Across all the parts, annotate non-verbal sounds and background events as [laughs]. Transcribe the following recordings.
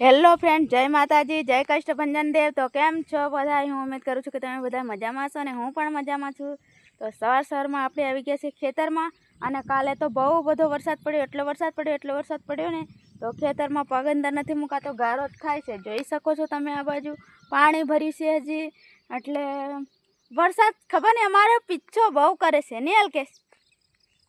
Hello friend જય માતાજી, જય કષ્ટભંજન દેવ. તો કેમ છો બધા હું ઉમેદ કરું છું કે તમે બધા મજામાં છો અને હું પણ મજામાં છું. તો સવાર સવારમાં આપણે આવી ગયા છીએ ખેતરમાં અને કાલે તો બહુ બધો વરસાદ પડ્યો, એટલો વરસાદ પડ્યો, એટલો વરસાદ પડ્યો ને. તો ખેતરમાં પગ અંદર નથી મુકાતો, ગારો જ થાય છે. જોઈ શકો છો તમે આ બાજુ પાણી ભર્યું છે હજી. એટલે વરસાદ ખબર નહીં, અમારો પીછો બહુ કરે છે નહીં અલ્કેશ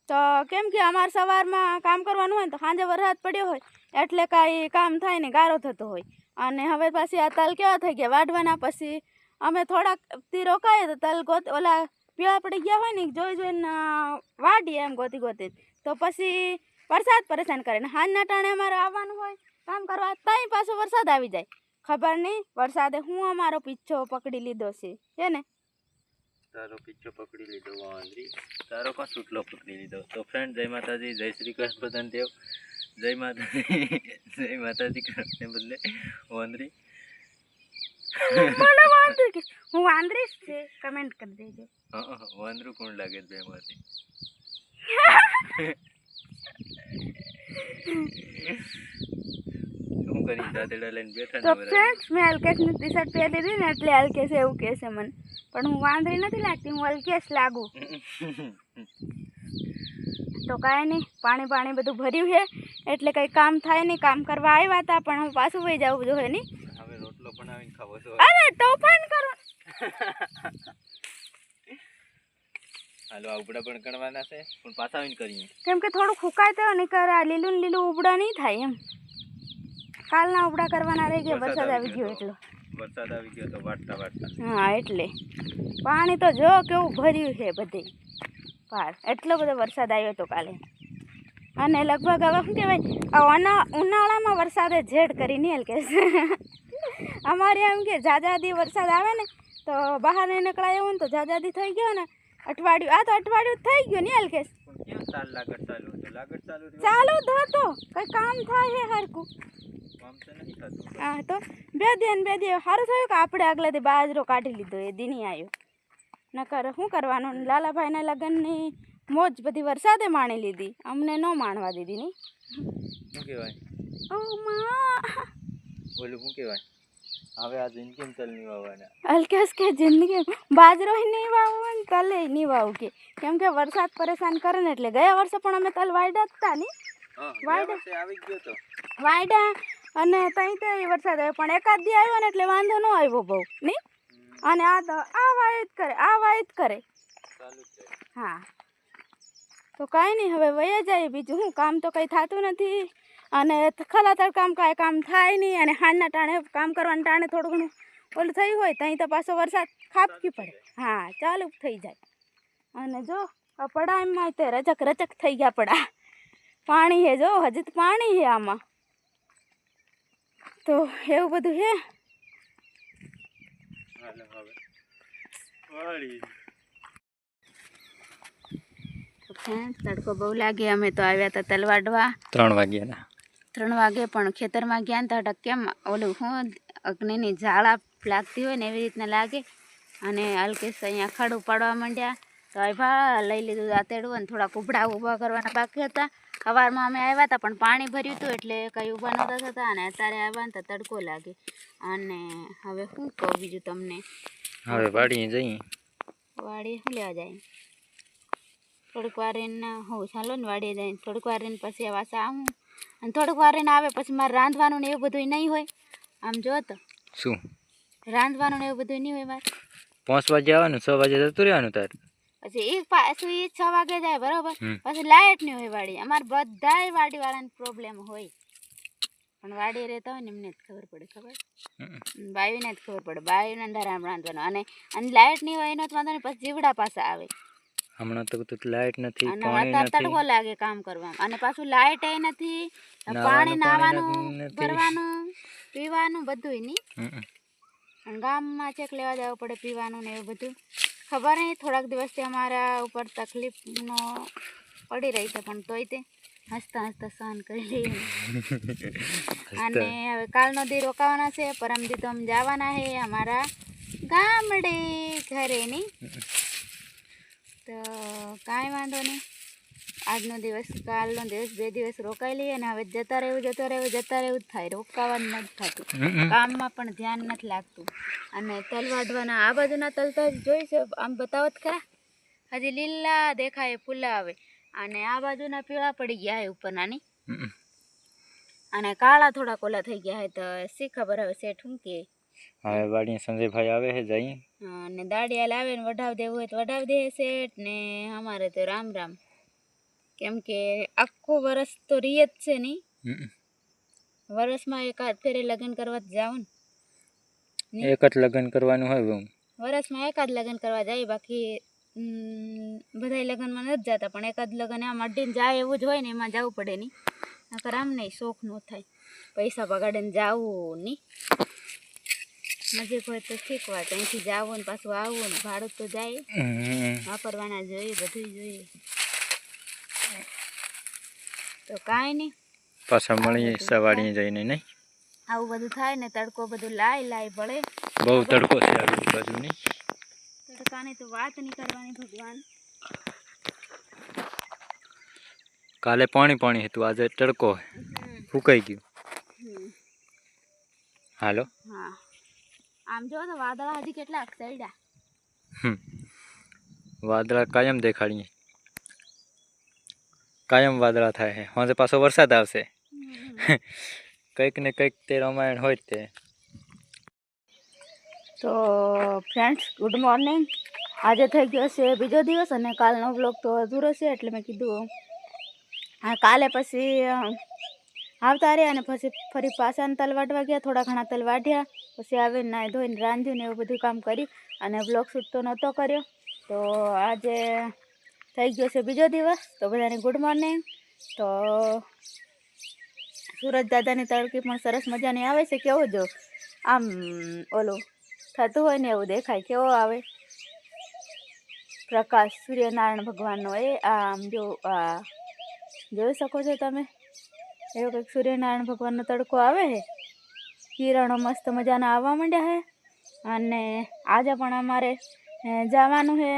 તો કેમ કે અમારે સવારમાં કામ કરવાનું હોય ને તો સાંજે વરસાદ પડ્યો હોય. એટલે કાંઈ કામ થાય ને ગારો થતો હોય. અને હવે પાછી આ તલ કેવા થઈ ગયા? વાઢવાના પછી અમે થોડાકથી રોકાઈએ તો તલ ગોત ઓલા પીળા પડી ગયા હોય ને જોઈ જોઈને અ, વાઢીએ એમ ગોતી ગોતી. તો પછી વરસાદ પરેશાન કરે ને. હાજના ટાણે અમારે આવવાનું હોય કામ કરવા ત્યાં પાછો વરસાદ આવી જાય. ખબર નહીં વરસાદે હું અમારો પીછો પકડી લીધો છે હે ને? તારો પીછો પકડી લીધો વાંદરી. તારો પણ પકડી લીધો? તો ફ્રેન્ડ જય માતાજી જય શ્રી કૃષ્ણ દેવ. જય માતાજી જય માતાજી કરવાને બદલે વાંદરી. મને વાંદરી કે હું વાંદરી જ છે કમેન્ટ કરી દેજો. હા, વાંદરું કોણ લાગે છે બેમાંથી? શું કરી દાદડા લઈને બેઠા તો ફ્રેન્ડ્સ મેં અલકેશની ટી શર્ટ પહેરી હતી ને એટલે અલ્કેશ એવું કહેશે મને. પણ હું વાંદરી નથી લાગતી હું અલકેશ લાગુ. [laughs] તો કાંઈ નહીં પાણી પાણી બધું ભર્યું છે. એટલે કંઈ કામ થાય નહીં કામ કરવા આવ્યા હતા પણ હવે પાછું વહી જવું જોઈએ નહીં? હવે રોટલો બનાવીને ખાવો છો. અરે તોફાન કરો હાલો આ ઉપડા પણ કરવાના છે પણ પાછા આવીને કરીએ. કેમ કે થોડું ફૂંકાય તો નહીં આ લીલું ને લીલું ઉબડા નહીં થાય એમ. કાલના ઉબડા કરવાના રહી ગયા વરસાદ આવી ગયો એટલો. વરસાદ આવી ગયો તો વાટતા વાટતા. હા એટલે. પાણી તો જો કેવું ભર્યું છે બધે. પાર એટલો બધો વરસાદ આવ્યો હતો કાલે. અને લગભગ હવે શું કહેવાય ઉના ઉનાળામાં વરસાદે ઝેડ કરી નહીં કે અમારે એમ કે જાજાદી વરસાદ આવે ને તો બહાર નહીં નીકળાય એવું ને તો જાજાદી થઈ ગયો ને અઠવાડિયું આ તો અઠવાડિયું થઈ ગયું ને એલ કે ચાલુ હતો? કંઈ કામ થાય હે હરકું હા તો બે દે બે દે સારું થયું કે આપણે આગલાથી બાજરો કાઢી લીધો એ દીની આવ્યો નકર શું કરવાનું? લાલાભાઈના લગ્નની મોજ બધી વરસાદે માણી લીધી. અમને ન માણવા દીધી ની શું કહેવાય? ઓ માં બોલું શું કહેવાય? હવે આ જિંદગી તલ નહીં વાવવાના. અલ્કેશ કે જિંદગી બાજરો નહીં વાવું ને તલે નહીં વાવું કે કેમ કે વરસાદ પરેશાન કરે ને એટલે ગયા વર્ષે પણ અમે તલ વાયડા હતા ની વાયડા. આવી ગયો તો. વાયડા અને ત્યાં તે વરસાદ આવ્યો પણ એકાદ દી આવ્યો ને એટલે વાંધો ન આવ્યો બહુ નહીં? અને આ તો આ વાય જ કરે આ વાય જ કરે હા. તો કાંઈ નહીં, હવે વયા જાય બીજું શું? કામ તો કંઈ થતું નથી. અને ખલાતર કામ કાંઈ કામ થાય નહીં અને હાંડના ટાણે કામ કરવાના ટાણે થોડું ઘણું ઓલું થયું હોય ત્યાં તો પાછો વરસાદ ખાબકી પડે. હા, ચાલુ થઈ જાય. અને જો પડા એમાં તે રચક રચક થઈ ગયા પડા. પાણી હે જો, હજી તો પાણી હે આમાં. તો એવું બધું હે હાલો હવે વાળી તો ફ્રેન્ડ તડકો બહુ લાગે અમે તો આવ્યા હતા તલવાડવા. ત્રણ વાગ્યાના. ત્રણ વાગે પણ ખેતરમાં ગયા ને તો કેમ ઓલું હું અગ્નિની જાળા લાગતી હોય ને એવી રીતના લાગે. અને અલ્કેશ અહીંયા ખડ પાડવા માંડ્યા. તો આવ્યા લઈ લીધું દાંતેડું અને થોડા કુબડા ઊભા કરવાના બાકી હતા. સવારમાં અમે આવ્યા હતા પણ પાણી ભર્યું હતું એટલે કંઈ ઊભા નહોતા થતા. અને અત્યારે આવ્યા ને તો તડકો લાગે. અને હવે શું કહું બીજું તમને? હવે વાડીએ જઈએ. વાડીએ શું લેવા જાય? થોડીક વાર એને હું ચાલો ને વાડીએ જાય થોડીક વાર એને પછી આ પાછા આવું. અને થોડીક વાર એને આવે પછી મારે રાંધવાનું ને એવું બધું નહીં હોય. આમ જો તો. શું? રાંધવાનું ને એવું બધું નહીં હોય મારે. પાંચ વાગે આવવાનું છ વાગે જતું રહેવાનું તાર? પછી એ પાછું એ છ વાગે જાય બરાબર? પછી લાઇટ નહીં હોય વાડી. અમારે બધાય વાડીવાળાને પ્રોબ્લેમ હોય. પણ વાડી રહેતા હોય ને એમને જ ખબર પડે ખબર? બાયુને જ ખબર પડે. બાયુને અંધારામાં રાંધવાનું. અને અને લાઇટ નહીં હોય એનો જ વાંધો નહીં પછી જીવડા પાસે આવે. હમણાં તો તો લાઈટ નથી પાણી અત્યારે તડકો લાગે કામ કરવામાં અને પાછું લાઈટ એ નથી પાણી નાવાનું નથી. ભરવાનું પીવાનું બધું નહીં. અને ગામમાં ચેક લેવા જવું પડે પીવાનું ને એવું બધું. ખબર નહીં થોડાક દિવસથી અમારા ઉપર તકલીફનો પડી રહી છે પણ તોય તે હસતા હસતા સહન કરી લઈએ. અને હવે કાલનો દી રોકાવાના છે પરમ દી તો અમે જવાના છે અમારા ગામડે ઘરે નહીં? તો કાંઈ વાંધો નહીં. આજનો દિવસ કાલનો દિવસ બે દિવસ રોકાઈ લઈએ અને હવે જતા રહેવું જતા રહેવું જતા રહેવું જ થાય. રોકાવાનું નથી થતું. કામમાં પણ ધ્યાન નથી લાગતું. અને તલ વાઢવાના આ બાજુના તલ તો જોઈ છે આમ બતાવત ખરા? હજી લીલા દેખાય ફૂલા આવે. અને આ બાજુના પીળા પડી ગયા હે ઉપર નાની અને કાળા થોડા કોલા થઈ ગયા હે તો શી ખબર હવે શેઠ હું કે? હવે વાડી સંજયભાઈ આવે છે જઈ અને દાડિયા લાવે ને વઢાવ દેવું હોય તો વઢાવ દે શેઠ ને અમારે તો રામ રામ. કેમ કે આખું વરસ તો રીએ જ છે નહીં વરસમાં એકાદ ફેરે લગ્ન કરવા જ જાવ ને. એક જ લગ્ન કરવાનું હોય બહુ વરસમાં એકાદ લગ્ન કરવા જાય બાકી બધા લગ્નમાં નથી જતા પણ એકાદ લગ્ન આમ અડીને જાય એવું જ હોય ને એમાં જવું પડે નહીં નકર આમ નહીં શોખ ન થાય. પૈસા બગાડીને જવું નહીં નજીક હોય તો ઠીક વાત. અહીંથી જાવું ને પાછું આવવું ને ભાડું તો જાય. વાપરવાના જોઈએ બધું જોઈએ. તો કાંઈ નહીં. પાછા મળીએ સવાડીએ જઈને નહીં? આવું બધું થાય ને તડકો બધું લાય લાય ભળે બહુ તડકો છે આવી બાજુ નહીં? તડકાની તો વાત નહીં કરવાની ભગવાન. કાલે પાણી પાણી હતું આજે તડકો હમ, ફૂંકાઈ ગયું. હમ. હાલો? હા. આમ જો તો વાદળા હજી કેટલા ચડ્યા હમ. વાદળા કાયમ દેખાડીએ. કાયમ વાદળા થાય છે. હવે પાછો વરસાદ આવશે. [laughs] કંઈક ને કંઈક તે રામાયણ હોય જ તે. તો ફ્રેન્ડ્સ ગુડ મોર્નિંગ આજે થઈ ગયો છે બીજો દિવસ અને કાલનો બ્લોગ તો અધૂરો છે એટલે મેં કીધું હા કાલે પછી અ, આવતા રહ્યા અને પછી ફરી પાછા તલ વાટવા ગયા, થોડા ઘણા તલ વાઢ્યા પછી આવીને નાહી ધોઈને રાંધ્યું ને એવું બધું કામ કરી અને બ્લોગ શૂટ તો નહોતો કર્યો. તો આજે થઈ ગયો છે બીજો દિવસ. તો બધાને ગુડ મોર્નિંગ તો સુરત દાદાની તડકી પણ સરસ મજાની આવે છે. કેવો જો? આમ ઓલું થતું હોય ને એવું દેખાય. કેવો આવે? પ્રકાશ, સૂર્યનારાયણ ભગવાનનો એ, આમ જો, આ જોઈ શકો છો તમે? એવો કંઈક સૂર્યનારાયણ ભગવાનનો તડકો આવે છે? કિરણો મસ્ત મજાના આવવા માંડ્યા છે. અને આજે પણ અમારે જવાનું છે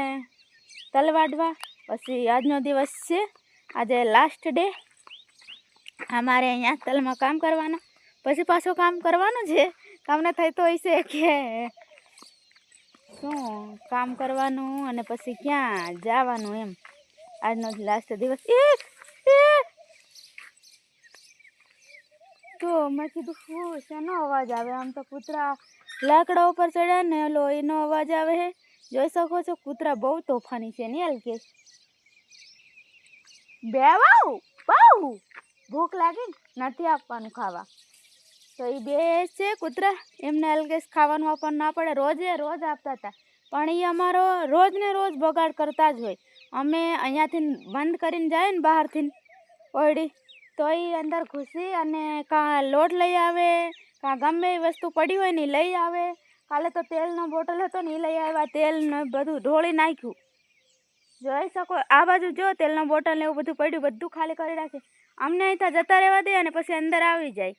તલવાડવા. પછી આજનો દિવસ છે. આજે લાસ્ટ ડે અમારે અહીંયા તલમાં કામ કરવાનું. પછી પાછું કામ કરવાનું છે. કામ ન થાય તો હશે કે, શું કામ કરવાનું અને પછી ક્યાં જવાનું એમ. આજનો લાસ્ટ દિવસ. એ એ! તો મેં કીધું, શું શેનો અવાજ આવે. આમ તો કૂતરા લાકડા ઉપર ચડ્યા ને ઓલો એનો અવાજ આવે છે જોઈ શકો છો, કૂતરા બહુ તોફાની છે ને કે? બે વાવ! બહુ ભૂખ લાગી નથી આપવાનું ખાવા. તો એ બે છે કૂતરા. એમને અલગેસ ખાવાનું આપવાનું ના પડે. રોજે રોજ આપતા હતા. પણ એ અમારો રોજ ને રોજ બગાડ કરતા જ હોય. અમે અહીંયાથી બંધ કરીને જાય ને બહારથી. ઓયડી. તો એ અંદર ઘૂસી અને કાં લોટ લઈ આવે, કાં ગમે એ વસ્તુ પડી હોય ને લઈ આવે. કાલે તો તેલનો બોટલ હતો ને એ લઈ આવ્યા, તેલને બધું ઢોળી નાખ્યું. જોઈ શકો, આ બાજુ જો તેલનો બોટલ ને એવું બધું પડ્યું, બધું ખાલી કરી રાખે અમને અહીંથી જતા રહેવા દે અને પછી અંદર આવી જાય.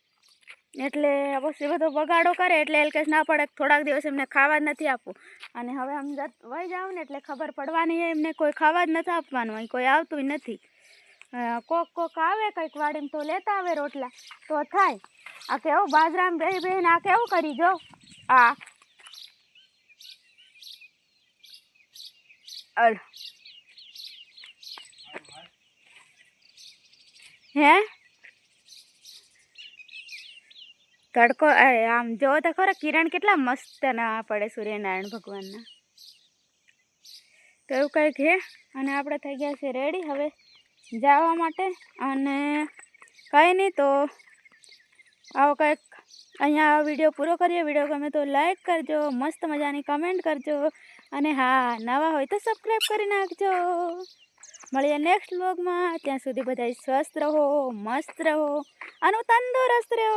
એટલે પછી બધો બગાડો કરે, એટલે એલ કેસ ના પડે, થોડાક દિવસ એમને ખાવા જ નથી આપવું. અને હવે આમ વહી જાવ ને એટલે ખબર પડવાની એમને કોઈ ખાવા જ નથી આપવાનું, અહીં કોઈ આવતું નથી. કોક કોક આવે, કંઈક વાડીમાં તો લેતા આવે રોટલા. તો થાય. આ કેવું બાજરામાં બે બેન આ કેવું કરી જો? આ. હે? તડકો આમ જો તો ખરો, કિરણ કેટલા મસ્ત ના પડે સૂર્યનારાયણ ભગવાનના. તો એવું કંઈક હે? અને આપણે થઈ ગયા છે રેડી હવે જવા માટે અને કંઈ નહીં તો આવો કંઈક અહીંયા વીડિયો પૂરો કરીએ. વીડિયો ગમે તો લાઈક કરજો, મસ્ત મજાની કમેન્ટ કરજો અને હા, નવા હોય તો સબસ્ક્રાઈબ કરી નાખજો. મળીએ નેક્સ્ટ વ્લોગમાં ત્યાં સુધી બધા સ્વસ્થ રહો, મસ્ત રહો અને તંદુરસ્ત રહો.